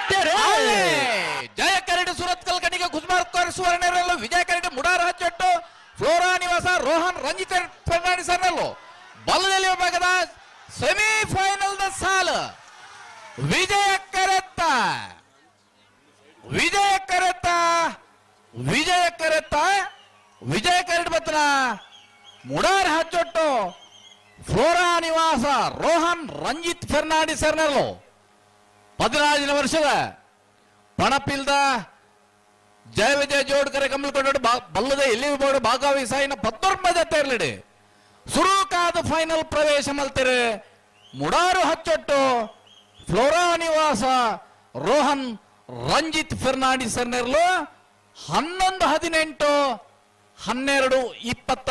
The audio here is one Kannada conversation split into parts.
ಅಲ್ಲಿ ಜಯ ಕರಡಿ ಸುರತ್ಕಲ್ ಕಣಿಗೆ ಕುಸ್ಮಾರ್ ಸುವರ್ಣರಲ್ಲ ವಿಜಯ ಕರಡಿ ಮುಡಾರ ಹಚ್ಚಟ್ಟು, ಫ್ಲೋರಾ ನಿವಾಸ ರೋಹನ್ ರಂಜಿತ್ ಫರ್ನಾಂಡಿಸರ್ನಲ್ಲು ಬಲದಲ್ಲಿ ಭಾಗದ ಸೆಮಿಫೈನಲ್ ದ ಸಾಲ, ವಿಜಯ ಕರೆತ್ತ. ವಿಜಯ ಕರೆತ್ತ ವಿಜಯ ಕರೆತ್ತ, ವಿಜಯ ಕರಡಿ ಬತ್ತನ ಮುಡಾರ್ ಹಚ್ಚೊಟ್ಟು, ಫ್ಲೋರಾ ನಿವಾಸ ರೋಹನ್ ರಂಜಿತ್ ಪದಿನಾಲ್ಕನೇ ವರ್ಷದ ಪಣಪಿಲ್ದ ಜಯ ವಿಜಯ ಜೋಡ್ಕರೆ ಕಮಲ್ಕೊಂಡ ಬಲ್ಲದ ಎಲ್ಲಿ ಬೋರ್ಡ್ ಭಾಗವಹಿಸಾಯಿನ ಪತ್ತೊಂಬತ್ತು ಇರಲಿಡಿ ಸುರುಕಾದ ಫೈನಲ್ ಪ್ರವೇಶ ಮಲ್ತಿರೆ ಮುಡಾರು ಹಚ್ಚೊಟ್ಟು ಫ್ಲೋರಾ ನಿವಾಸ ರೋಹನ್ ರಂಜಿತ್ ಫೆರ್ನಾಂಡಿಸ್ ಅನ್ನಿರ್ಲು ಹನ್ನೊಂದು ಹದಿನೆಂಟು ಹನ್ನೆರಡು ಇಪ್ಪತ್ತ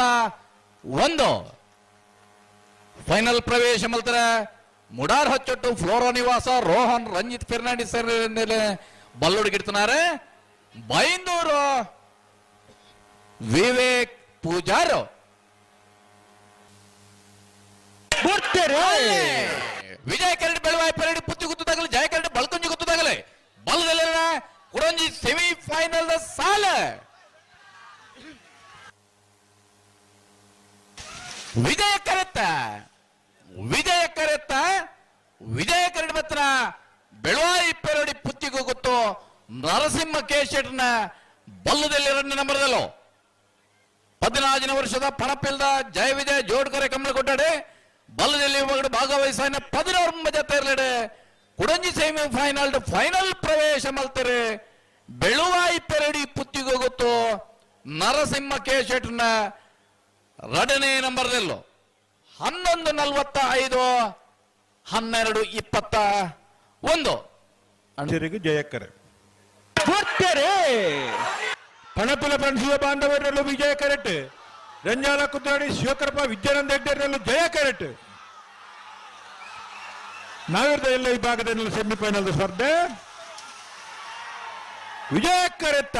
ಒಂದು. ಫೈನಲ್ ಪ್ರವೇಶ ಮಲ್ತರ ಮುಡಾರ್ ಹಚ್ಚೊಟ್ಟು ಫ್ಲೋರೋ ನಿವಾಸ ರೋಹನ್ ರಂಜಿತ್ ಫೆರ್ನಾಂಡಿಸ್ ಮೇಲೆ ಬಲ್ಲುಡುಗಿಡ್ತಾರೆ ಬೈಂದೂರು ವಿವೇಕ್ ಪೂಜಾರ್ ವಿಜಯ ಕರಡಿ ಬೆಳವಾಯಿ ಪರಡಿ ಪುತ್ತಿ ಗುತ್ತದಾಗಲಿ ಜಯ ಕರಡಿ ಬಳ್ಕುಂಜಿ ಗುತ್ತದಾಗಲಿ ಬಲದಲ್ಲಿ ಕುಡಂಜಿ ಸೆಮಿಫೈನಲ್ ಸಾಲ ವಿಜಯ ಕರೆತ್ತ ವಿಜಯ ಕರೆತ್ತ ವಿಜಯ ಕರಡಿ ಬತ್ರ ಬೆಳವಾಯಿ ಪೆರಡಿ ಪುತ್ತಿಗೂ ಗೊತ್ತು ನರಸಿಂಹ ಕೇಶಟ್ನ ಬಲ್ಲದಲ್ಲಿ ಎರಡನೇ ನಂಬರ್ದಲ್ಲೋ. ಹದಿನಾಲ್ಕನೇ ವರ್ಷದ ಪಣಪಿಲ್ದ ಜಯ ವಿಜಯ ಜೋಡ್ಕರೆ ಕಮಲ ಕೊಟ್ಟಡೆ. ಬಲ್ಲದಲ್ಲಿ ಒಳಗಡೆ ಭಾಗವಹಿಸಿನ ಪದಿನೊಂಬ ಜೊತೆ ಇರಲಿಡೆ. ಕುಡಂಜಿ ಸೆಮಿ ಫೈನಲ್ ಫೈನಲ್ ಪ್ರವೇಶ ಮಲ್ತಾರೆ. ಬೆಳುವಾಯಿ ಪೆರಡಿ ಪುತ್ತಿಗೋಗುತ್ತು ನರಸಿಂಹ ಕೇಶಟ್ನ ಎರಡನೇ ನಂಬರ್ದಲ್ಲೋ. ಹನ್ನೊಂದು ನಲ್ವತ್ತ ಐದು ಹನ್ನೆರಡು ಇಪ್ಪತ್ತ ಒಂದು. ಅಣಸರಿಗೆ ಜಯಕ್ಕರೆ ಪಣಪಿಲ ಪಣಸುವ ಬಾಂಧವರಲ್ಲೂ ವಿಜಯ ಕರೆಟ್. ರಂಜಾನ ಕುದ್ರಾಡಿ ಶಿವಕರಪ್ಪ ವಿದ್ಯಾನಂದ ಹೆಗ್ಡೆರಲ್ಲೂ ಜಯ ಕರೆಟ್. ನಾವಿರ್ದ ಎಲ್ಲ ಈ ಭಾಗದಲ್ಲಿ ಸೆಮಿಫೈನಲ್ ಸ್ಪರ್ಧೆ. ವಿಜಯ ಕರೆತ.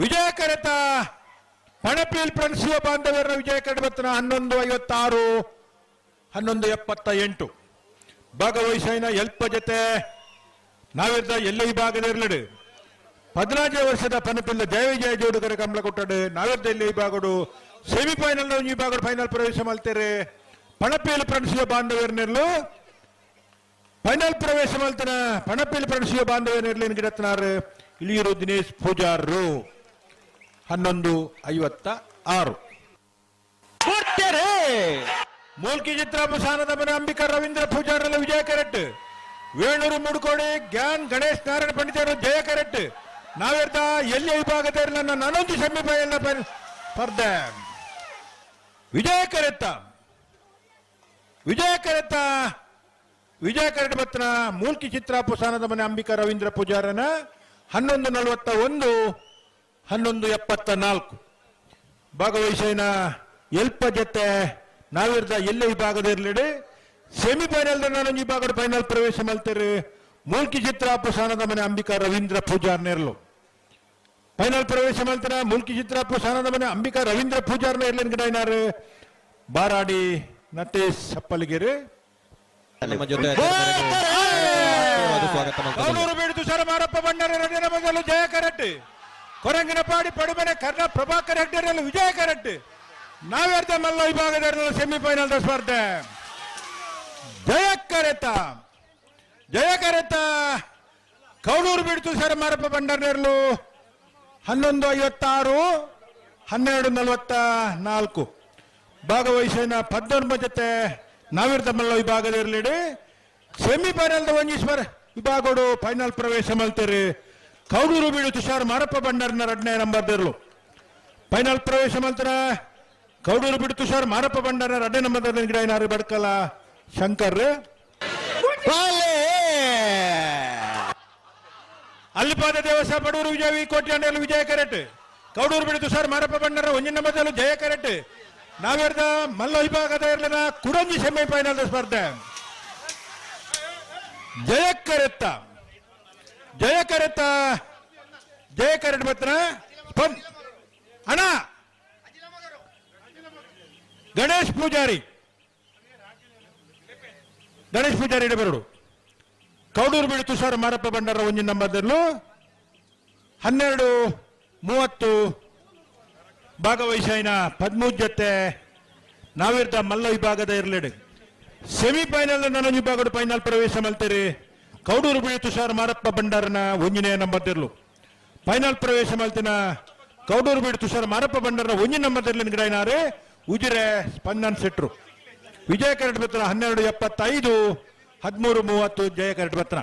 ವಿಜಯ ಕರೆತ. ಪಣಪಿಲ್ ಪ್ರಣಸುವ ಬಾಂಧವರ ವಿಜಯ ಕರೆಬತ್ತನ ಹನ್ನೊಂದು ಐವತ್ತಾರು. ಹನ್ನೊಂದು ಎಪ್ಪತ್ತ ಎಂಟು. ಭಾಗವಹಿಸಿನ ಎಲ್ಪ ಜೊತೆ ನಾವಿರ್ದ ಎಲ್ಲ ಈ ಇರ್ಲಡು. ಹದಿನಾಲ್ಕನೇ ವರ್ಷದ ಪನಪಿಲ್ಲ ಜಯ ವಿಜಯ ಜೋಡುಗರ ಕಮಲ ಕೊಟ್ಟಡು. ನಾವಿರ್ದ ಎಲ್ಲ ಈ ಭಾಗಡು. ಸೆಮಿಫೈನಲ್ ಈ ಭಾಗಡು ಫೈನಲ್ ಪ್ರವೇಶ ಮಲ್ತಾರೆ ಪಣಪಿಲ್ ಪ್ರಣಸಿಯ ಬಾಂಧವ್ಯರ್ನಿರ್ಲು ಫೈನಲ್ ಪ್ರವೇಶ ಮಾಡ್ತಾನೆ. ಪಣಪಿಲ್ ಪ್ರಣಸಿಯ ಬಾಂಧವ್ಯರ್ನಿರ್ಲಿ ಗಿಡತ್ನಾರು ಇಳಿಯರು ದಿನೇಶ್ ಪೂಜಾರರು. ಹನ್ನೊಂದು ಐವತ್ತ ಆರು. ಮೂಲ್ಕಿ ಚಿತ್ರಾಪಸಾನದ ಮನೆ ಅಂಬಿಕಾ ರವೀಂದ್ರ ಪೂಜಾರಲ್ಲ ವಿಜಯ ಕರೆಟ್. ವೇಣೂರು ಮುಡ್ಕೋಡಿ ಗ್ಯಾನ್ ಗಣೇಶ್ ನಾರಾಯಣ ಪಂಡಿತರು ಜಯ ಕರೆಟ್. ನಾವಿರ್ದ ಎಲ್ಲಿ ವಿಭಾಗದಲ್ಲಿ ನನ್ನ ನಾನೊಂದು ಸೆಮಿಫೈನಲ್ ಸ್ಪರ್ಧೆ ವಿಜಯ ಕರೆತ್ತ. ವಿಜಯ ಕರೆತ್ತ. ವಿಜಯ ಕರೆಟ್ ಬತ್ತನ ಮೂಲ್ಕಿ ಚಿತ್ರಾಪಸಾನದ ಮನೆ ಅಂಬಿಕಾ ರವೀಂದ್ರ ಪೂಜಾರನ ಹನ್ನೊಂದು ನಲವತ್ತ ಒಂದು, ಹನ್ನೊಂದು ಎಪ್ಪತ್ತ ನಾಲ್ಕು. ಭಾಗವಹಿಸಿನ ಎಲ್ಪ ಜೊತೆ ನಾವಿರ್ದ ಎಲ್ಲ ವಿಭಾಗದಿರ್ಲಿಡಿ ಸೆಮಿಫೈನಲ್ ನಾನು ಈ ಭಾಗದ ಫೈನಲ್ ಪ್ರವೇಶ ಮಲ್ತೀರಿ ಮೂಲ್ಕಿ ಚಿತ್ರ ಪುಸಾನದ ಮನೆ ಅಂಬಿಕಾ ರವೀಂದ್ರ ಪೂಜಾರ್ ನೇರ್ಲು ಫೈನಲ್ ಪ್ರವೇಶ ಮಲ್ತಾರ ಮೂಲ್ಕಿ ಚಿತ್ರ ಪುಸಾನದ ಮನೆ ಅಂಬಿಕಾ ರವೀಂದ್ರ ಪೂಜಾರ್ ನೇರ್ಲಿನ ಗಿಡ ಏನಾರು? ಬಾರಾಡಿ ನಟೇಶ್ ಸಪ್ಪಲಿಗೆರೆ ಬೀಡು ತುಷಾರ ಮಾರಪ್ಪ ಭಂಡಾರ ರಜನ ಮೊದಲು ಜಯ ಕರೆಟ್. ಕೊರಂಗಿನ ಪಾಡಿ ಪಡುಮನೆ ಕರ್ಣ ಪ್ರಭಾಕರ್ ಹೆಗ್ಡೆರಲ್ಲೂ ವಿಜಯ ಕರೆಟ್. ನಾವ್ಯಾರ್ದ ಮಲ್ಲ ವಿಭಾಗದ ಸೆಮಿಫೈನಲ್ ಸ್ಪರ್ಧೆ. ಜಯ ಕರೆತ. ಜಯ ಕರೆತ. ಕೌಡೂರು ಬಿಡ್ತು ಸರ್ ಮಾರಪ್ಪ ಭಂಡಾರನೇರ್ಲು ಹನ್ನೊಂದು ಐವತ್ತಾರು, ಹನ್ನೆರಡು ನಲವತ್ತ ನಾಲ್ಕು. ಭಾಗವಹಿಸಿನ ಪದ್ನೊಂಬತ್ತು ಜೊತೆ ನಾವಿರ್ದ ಮಲ್ಲ ವಿಭಾಗದಿರಲಿಡಿ ಸೆಮಿಫೈನಲ್ ಒಂಜೀಶ್ವರ ವಿಭಾಗಡು ಫೈನಲ್ ಪ್ರವೇಶ ಮಲ್ತೀರಿ. ಕೌಡೂರು ಬೀಡು ತುಷಾರ್ ಮಾರಪ್ಪ ಬಂಡಾರ್ನ ನಂಬರ್ ಇರಲು. ಫೈನಲ್ ಪ್ರವೇಶ ಮಲ್ತಾರ. ಕೌಡೂರು ಬಿಡು ತುಷಾರ್ ಮಾರಪ್ಪ ಬಂಡಾರ ರಡ್ಡೆ ನಮ್ಮ ಗಿಡ ಏನಾರು ಬಡ್ಕಲ್ಲ? ಶಂಕರ್. ಅಲ್ಲಿಪಾದ ದೇವಸ ಬಡೂರು ವಿಜಯ ವಿ ಅಂಡಲ್ಲಿ ವಿಜಯ ಕರೆಟ್. ಕೌಡೂರು ಬಿಡು ತುಷಾರ್ ಮಾರಪ್ಪ ಬಂಡಾರ, ಒಂಜಿನ ನಂಬರ್ದಲ್ಲೂ ಜಯ ಕರೆಟ್. ನಾವೇರ್ದ ಮಲ್ಲ ವಿಭಾಗದ ಇರ್ಲಿನ ಕುಡಂಜಿ ಸೆಮಿಫೈನಲ್ ಸ್ಪರ್ಧೆ. ಜಯ ಕರೆತ್ತ. ಜಯ ಕರೆತ್ತ. ಜಯ ಕರೆಟ್ ಬತ್ತನ ಅಣ್ಣ! ಗಣೇಶ್ ಪೂಜಾರಿ. ಗಣೇಶ್ ಪೂಜಾರಿ ಇಡಬೇರು ಕೌಡೂರು ಬೀಳು ತುಷಾರ ಮಾರಪ್ಪ ಬಂಡಾರ ಒಂಜಿನ ನಂಬರ್ದಲ್ಲೂ ಹನ್ನೆರಡು ಮೂವತ್ತು ಭಾಗವಹಿಸಿನ ಪದ್ಮೂರು ಜೊತೆ ನಾವಿರ್ದ ಮಲ್ಲ ವಿಭಾಗದ ಇರಲಿಡಿ. ಸೆಮಿಫೈನಲ್ ನನ್ನ ವಿಭಾಗದ ಫೈನಲ್ ಪ್ರವೇಶ ಮಲ್ತೀರಿ ಕೌಡೂರು ಬೀಳು ತುಷಾರ ಮಾರಪ್ಪ ಬಂಡಾರನ ಒಂಜಿನೇ ನಂಬರ್ದಿರ್ಲು ಫೈನಲ್ ಪ್ರವೇಶ ಮಲ್ತಿನ ಕೌಡೂರು ಬೀಡು ತುಷಾರ ಮಾರಪ್ಪ ಭಂಡಾರನ ಒಂಜಿನ ನಂಬರ್ದಿರ್ಲಿನ ಗಿಡನಾರೆ ಉಜಿರೆ ಸ್ಪಂದನ್ ಸೆಟ್ರು ವಿಜಯ ಕರಡ್ ಬೆತ್ರ ಹನ್ನೆರಡು ಎಪ್ಪತ್ತೈದು ಹದಿಮೂರು ಮೂವತ್ತು ಜಯ ಕರಡ್ ಬತ್ರ